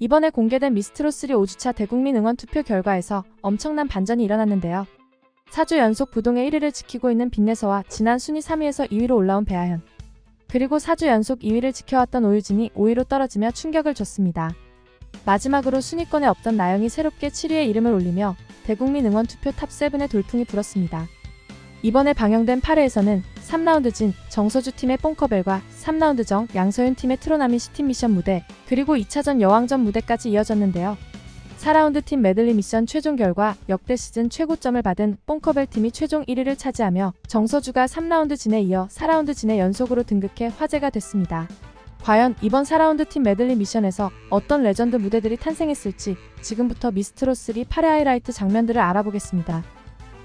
이번에 공개된 미스트로3 5주차 대국민 응원 투표 결과에서 엄청난 반전이 일어났는데요. 4주 연속 부동의 1위를 지키고 있는 빈내서와 지난 순위 3위에서 2위로 올라온 배아현. 그리고 4주 연속 2위를 지켜왔던 오유진이 5위로 떨어지며 충격을 줬습니다. 마지막으로 순위권에 없던 나영이 새롭게 7위에 이름을 올리며 대국민 응원 투표 탑7의 돌풍이 불었습니다. 이번에 방영된 8회에서는 3라운드 진 정서주 팀의 뽕커벨과 3라운드 정 양서윤 팀의 트로나미 시팀 미션 무대 그리고 2차전 여왕전 무대까지 이어졌는데요. 4라운드 팀 메들리 미션 최종 결과 역대 시즌 최고점을 받은 뽕커벨 팀이 최종 1위를 차지하며 정서주가 3라운드 진에 이어 4라운드 진에 연속으로 등극해 화제가 됐습니다. 과연 이번 4라운드 팀 메들리 미션에서 어떤 레전드 무대들이 탄생했을지 지금부터 미스트로3 8회 하이라이트 장면들을 알아보겠습니다.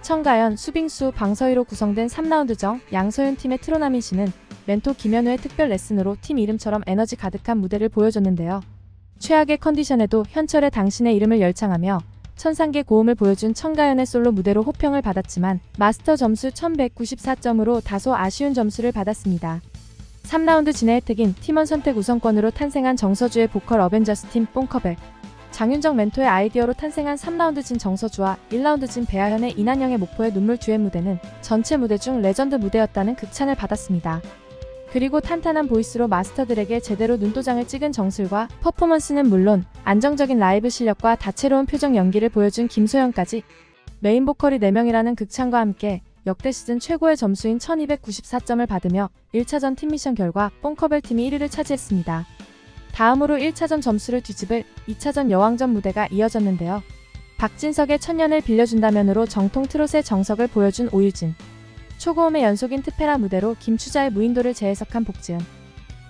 청가연, 수빙수, 방서희로 구성된 3라운드 정 양서윤 팀의 트로나미 씨는 멘토 김현우의 특별 레슨으로 팀 이름처럼 에너지 가득한 무대를 보여줬는데요. 최악의 컨디션에도 현철의 당신의 이름을 열창하며 천상계 고음을 보여준 청가연의 솔로 무대로 호평을 받았지만 마스터 점수 1194점으로 다소 아쉬운 점수를 받았습니다. 3라운드 진의 혜택인 팀원 선택 우선권으로 탄생한 정서주의 보컬 어벤져스 팀 뽕커벨 장윤정 멘토의 아이디어로 탄생한 3라운드 진 정서주와 1라운드 진 배아현의 이난영의 목포의 눈물 듀엣 무대는 전체 무대 중 레전드 무대였다는 극찬을 받았습니다. 그리고 탄탄한 보이스로 마스터들에게 제대로 눈도장을 찍은 정슬과 퍼포먼스는 물론 안정적인 라이브 실력과 다채로운 표정 연기를 보여준 김소영까지 메인 보컬이 4명이라는 극찬과 함께 역대 시즌 최고의 점수인 1294점을 받으며 1차전 팀 미션 결과 뽕커벨 팀이 1위를 차지했습니다. 다음으로 1차전 점수를 뒤집을 2차전 여왕전 무대가 이어졌는데요. 박진석의 천년을 빌려준다면으로 정통 트롯의 정석을 보여준 오유진. 초고음의 연속인 트페라 무대로 김추자의 무인도를 재해석한 복지은.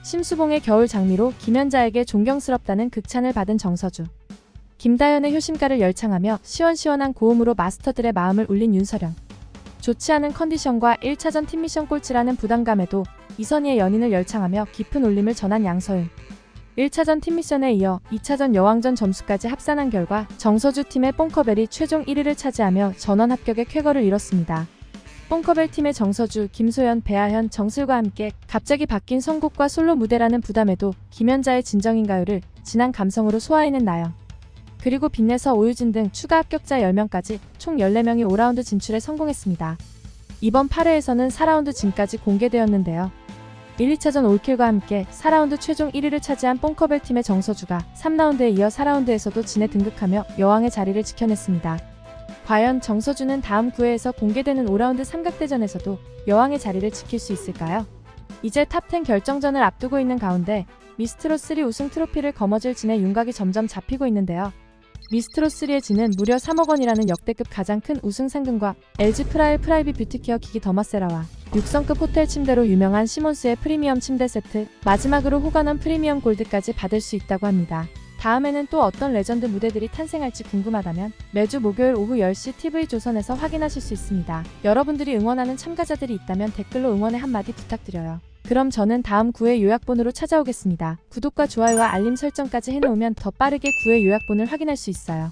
심수봉의 겨울 장미로 김연자에게 존경스럽다는 극찬을 받은 정서주. 김다현의 효심가를 열창하며 시원시원한 고음으로 마스터들의 마음을 울린 윤서령. 좋지 않은 컨디션과 1차전 팀 미션 꼴찌라는 부담감에도 이선희의 연인을 열창하며 깊은 울림을 전한 양서윤. 1차전 팀 미션에 이어 2차전 여왕전 점수까지 합산한 결과 정서주 팀의 뽕커벨이 최종 1위를 차지하며 전원 합격의 쾌거를 이뤘습니다. 뽕커벨 팀의 정서주, 김소연, 배아현, 정슬과 함께 갑자기 바뀐 선곡과 솔로 무대라는 부담에도 김연자의 진정인 가요를 진한 감성으로 소화해낸 나영. 그리고 빈내서 오유진 등 추가 합격자 10명까지 총 14명이 5라운드 진출에 성공했습니다. 이번 8회에서는 4라운드 진까지 공개되었는데요. 1, 2차전 올킬과 함께 4라운드 최종 1위를 차지한 뽕커벨 팀의 정서주가 3라운드에 이어 4라운드에서도 진에 등극하며 여왕의 자리를 지켜냈습니다. 과연 정서주는 다음 9회에서 공개되는 5라운드 삼각대전에서도 여왕의 자리를 지킬 수 있을까요? 이제 탑10 결정전을 앞두고 있는 가운데 미스트로 3 우승 트로피를 거머쥘 진의 윤곽이 점점 잡히고 있는데요. 미스트로3의 진은 무려 3억 원이라는 역대급 가장 큰 우승 상금과 LG 프라일 프라이빗 뷰티케어 기기 더마세라와 6성급 호텔 침대로 유명한 시몬스의 프리미엄 침대 세트, 마지막으로 호가넌 프리미엄 골드까지 받을 수 있다고 합니다. 다음에는 또 어떤 레전드 무대들이 탄생할지 궁금하다면 매주 목요일 오후 10시 TV조선에서 확인하실 수 있습니다. 여러분들이 응원하는 참가자들이 있다면 댓글로 응원의 한마디 부탁드려요. 그럼 저는 다음 9회 요약본으로 찾아오겠습니다. 구독과 좋아요와 알림 설정까지 해놓으면 더 빠르게 9회 요약본을 확인할 수 있어요.